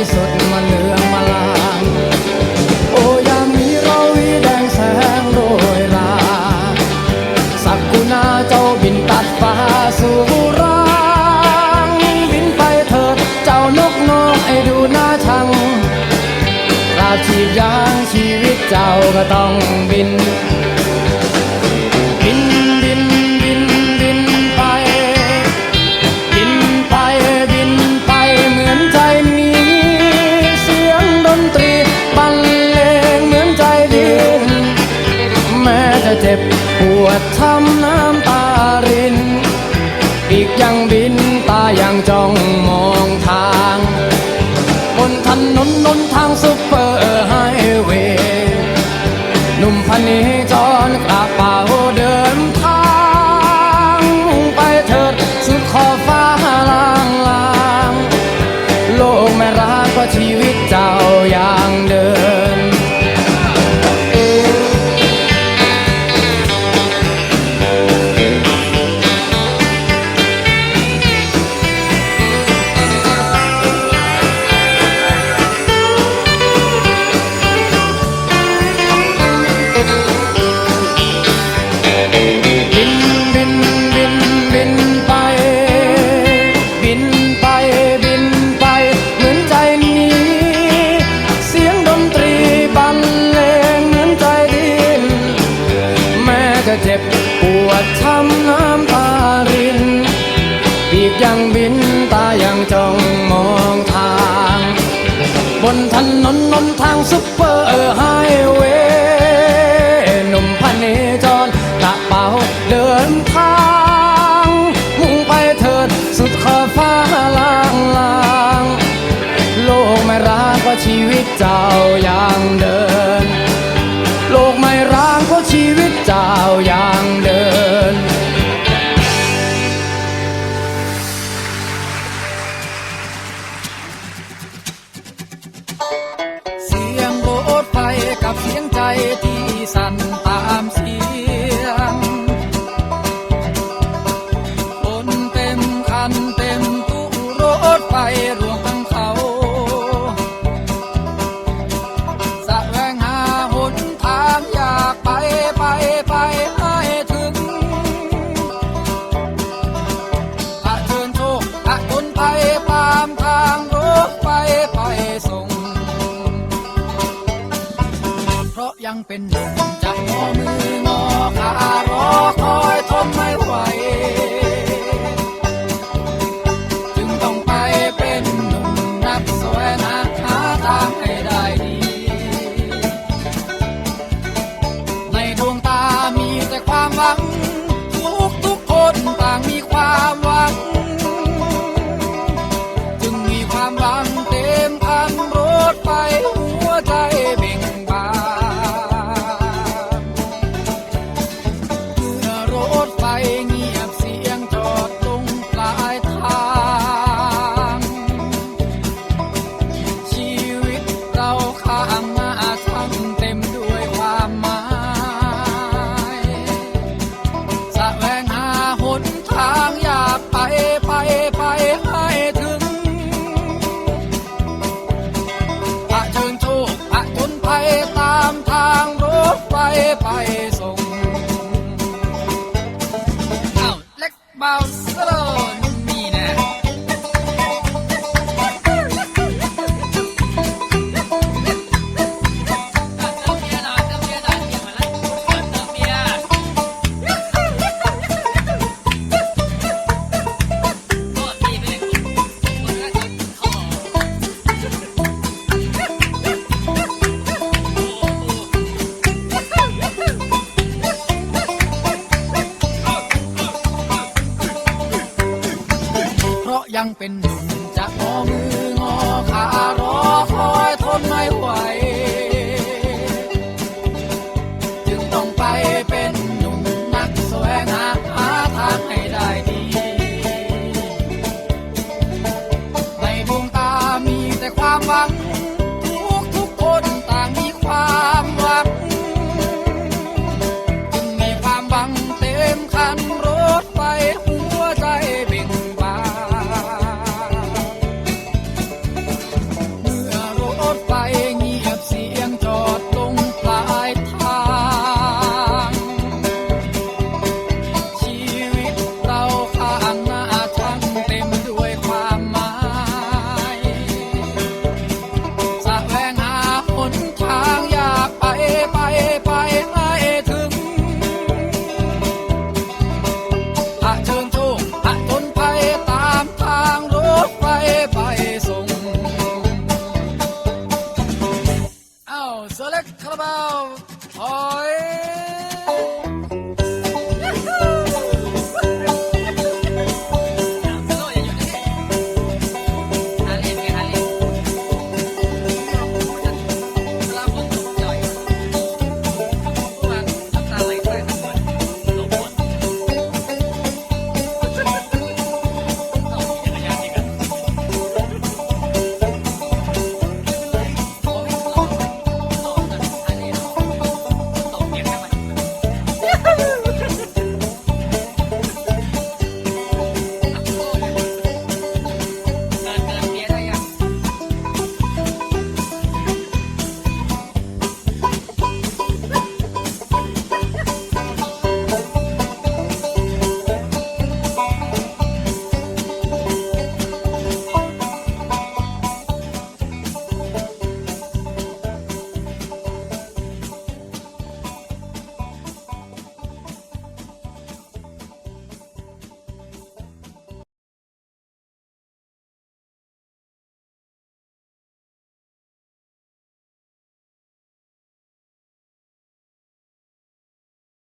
ที่สดมาเหลือมาลางโอ้ยามนี้เราวีแดงแสงโรยลา สักกุณาเจ้าบินตัดฟ้าสู่รังบินไปเถิดเจ้านกนกองไอ้ดูหน้าชังราชีพยางชีวิตเจ้าก็ต้องบิน step ยังบินตายังจ้องมองทาง บนถนนนนทางซุปเปอร์ไฮเวย์หนุ่มพันเนจรกระเป๋าเดินทาง มุ่งไปเถิดสุดขอบฟ้าลางล่างโลกไม่ร้างเพราะชีวิตเจ้ายังเดิน โลกไม่ร้างเพราะชีวิตเจ้ายัง เป็นลมจับข้อมือ 花房